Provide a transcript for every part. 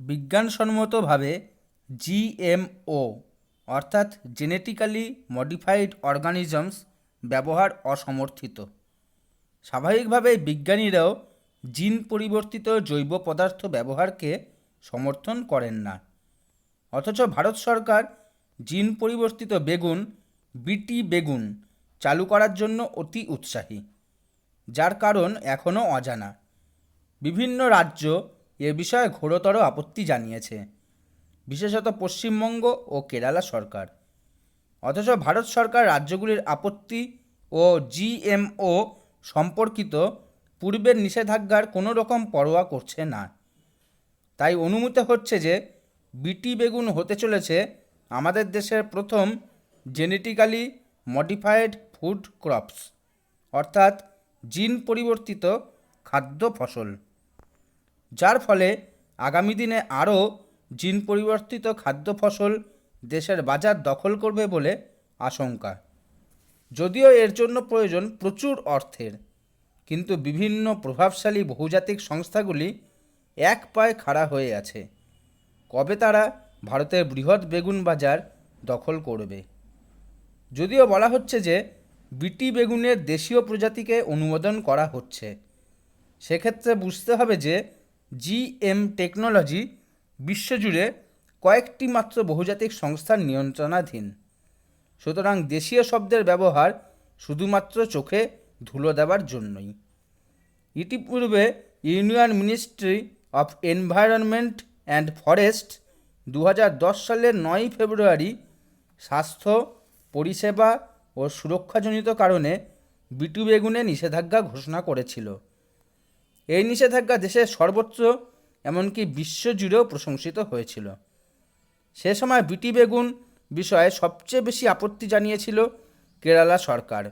বিজ্ঞানসম্মতভাবে GMO অর্থাৎ genetically modified organisms, ব্যবহার অসমর্থিত। স্বাভাবিকভাবে বিজ্ঞানীরাও জিন পরিবর্তিত জৈব পদার্থ ব্যবহারকে সমর্থন করেন না। অথচ ভারত সরকার জিন পরিবর্তিত বেগুন, বিটি বেগুন চালু করার জন্য অতি উৎসাহী, যার কারণ এখনও অজানা। বিভিন্ন রাজ্য এ বিষয়ে ঘোরতর আপত্তি জানিয়েছে, বিশেষত পশ্চিমবঙ্গ ও কেরালা সরকার। অথচ ভারত সরকার রাজ্যগুলির আপত্তি ও জিএমও সম্পর্কিত পূর্বের নিষেধাজ্ঞার কোনো রকম পরোয়া করছে না। তাই অনুমিত হচ্ছে যে বিটি বেগুন হতে চলেছে আমাদের দেশের প্রথম জেনেটিক্যালি মডিফাইড ফুড ক্রপস, অর্থাৎ জিন পরিবর্তিত খাদ্য ফসল। যার ফলে আগামী দিনে আরও জিন পরিবর্তিত খাদ্য ফসল দেশের বাজার দখল করবে বলে আশঙ্কা। যদিও এর জন্য প্রয়োজন প্রচুর অর্থের, কিন্তু বিভিন্ন প্রভাবশালী বহুজাতিক সংস্থাগুলি এক পায়ে খাড়া হয়ে আছে। কবে তারা ভারতের বৃহৎ বেগুন বাজার দখল করবে? যদিও বলা হচ্ছে যে, বিটি বেগুনের দেশীয় প্রজাতিকে অনুমোদন করা হচ্ছে। সেক্ষেত্রে বুঝতে হবে যে জিএম টেকনোলজি বিশ্বজুড়ে কয়েকটি মাত্র বহুজাতিক সংস্থার নিয়ন্ত্রণাধীন। সুতরাং দেশীয় শব্দের ব্যবহার শুধুমাত্র চোখে ধুলো দেওয়ার জন্যই। ইতিপূর্বে union ministry of environment and forest দু হাজার দশ সালের নয়ই ফেব্রুয়ারি স্বাস্থ্য, পরিষেবা ও সুরক্ষাজনিত কারণে বিটু বেগুনে নিষেধাজ্ঞা ঘোষণা করেছিল। এই নিষেধাজ্ঞা দেশের সর্বত্র এমনকি বিশ্বজুড়েও প্রশংসিত হয়েছিল। সে সময় বিটি বেগুন বিষয়ে সবচেয়ে বেশি আপত্তি জানিয়েছিল কেরালা সরকার।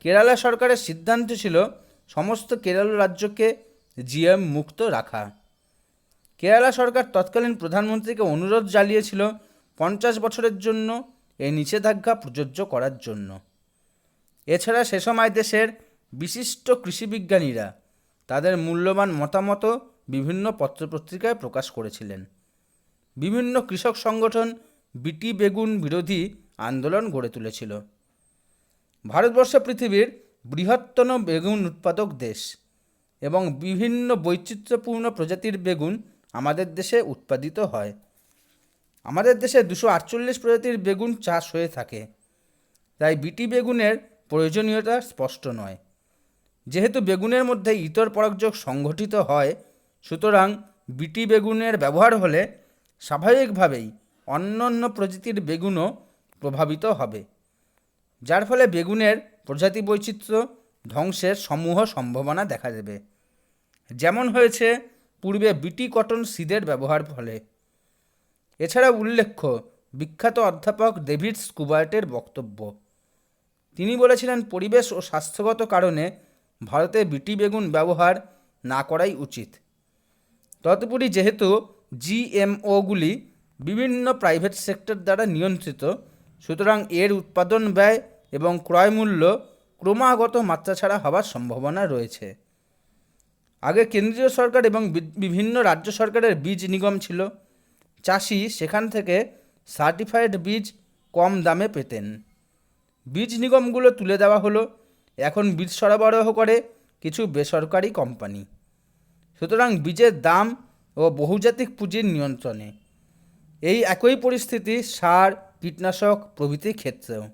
কেরালা সরকারের সিদ্ধান্ত ছিল সমস্ত কেরল রাজ্যকে জিএম মুক্ত রাখা। কেরালা সরকার তৎকালীন প্রধানমন্ত্রীকে অনুরোধ জানিয়েছিল পঞ্চাশ বছরের জন্য এই নিষেধাজ্ঞা প্রযোজ্য করার জন্য। এছাড়া সে সময় দেশের বিশিষ্ট কৃষিবিজ্ঞানীরা তাদের মূল্যবান মতামত বিভিন্ন পত্রপত্রিকায় প্রকাশ করেছিলেন। বিভিন্ন কৃষক সংগঠন বিটি বেগুন বিরোধী আন্দোলন গড়ে তুলেছিল। ভারতবর্ষ পৃথিবীর বৃহত্তম বেগুন উৎপাদক দেশ এবং বিভিন্ন বৈচিত্র্যপূর্ণ প্রজাতির বেগুন আমাদের দেশে উৎপাদিত হয়। আমাদের দেশে দুশো আটচল্লিশ প্রজাতির বেগুন চাষ হয়ে থাকে। তাই বিটি বেগুনের প্রয়োজনীয়তা স্পষ্ট নয়। যেহেতু বেগুনের মধ্যে ইতর পরাগযোগ সংঘটিত হয়, সুতরাং বিটি বেগুনের ব্যবহার হলে স্বাভাবিকভাবেই অন্যান্য প্রজাতির বেগুনও প্রভাবিত হবে, যার ফলে বেগুনের প্রজাতি বৈচিত্র্য ধ্বংসের সমূহ সম্ভাবনা দেখা দেবে। যেমন হয়েছে পূর্বে বিটি কটন সিদের ব্যবহার ফলে। এছাড়া উল্লেখ্য, বিখ্যাত অধ্যাপক ডেভিড স্কুবার্টের বক্তব্য। তিনি বলেছিলেন, পরিবেশ ও স্বাস্থ্যগত কারণে ভারতে বিটি বেগুন ব্যবহার না করাই উচিত। তদুপরি যেহেতু জিএমওগুলি বিভিন্ন প্রাইভেট সেক্টর দ্বারা নিয়ন্ত্রিত, সুতরাং এর উৎপাদন ব্যয় এবং ক্রয় মূল্য ক্রমাগত মাত্রা ছাড়া হওয়ার সম্ভাবনা রয়েছে। আগে কেন্দ্রীয় সরকার এবং বিভিন্ন রাজ্য সরকারের বীজ নিগম ছিল। চাষি সেখান থেকে সার্টিফাইড বীজ কম দামে পেতেন। বীজ নিগমগুলো তুলে দেওয়া হলো। এখন বীজ সরবরাহ করে কিছু বেসরকারি কোম্পানি। সুতরাং বীজের দাম ও বহুজাতিক পুঁজির নিয়ন্ত্রণে। এই একই পরিস্থিতি সার, কীটনাশক প্রভৃতি ক্ষেত্রেও।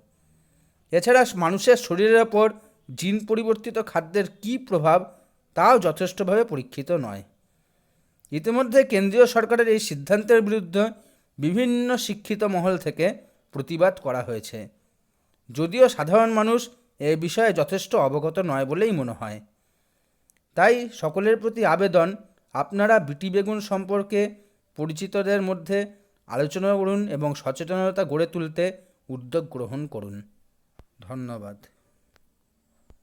এছাড়া মানুষের শরীরের ওপর জিন পরিবর্তিত খাদ্যের কী প্রভাব তাও যথেষ্টভাবে পরীক্ষিত নয়। ইতিমধ্যে কেন্দ্রীয় সরকারের এই সিদ্ধান্তের বিরুদ্ধে বিভিন্ন শিক্ষিত মহল থেকে প্রতিবাদ করা হয়েছে। যদিও সাধারণ মানুষ এ বিষয়ে যথেষ্ট অবগত নয় বলেই মনে হয়। তাই সকলের প্রতি আবেদন, আপনারা বিটি বেগুন সম্পর্কে পরিচিতদের মধ্যে আলোচনা করুন এবং সচেতনতা গড়ে তুলতে উদ্যোগ গ্রহণ করুন। ধন্যবাদ।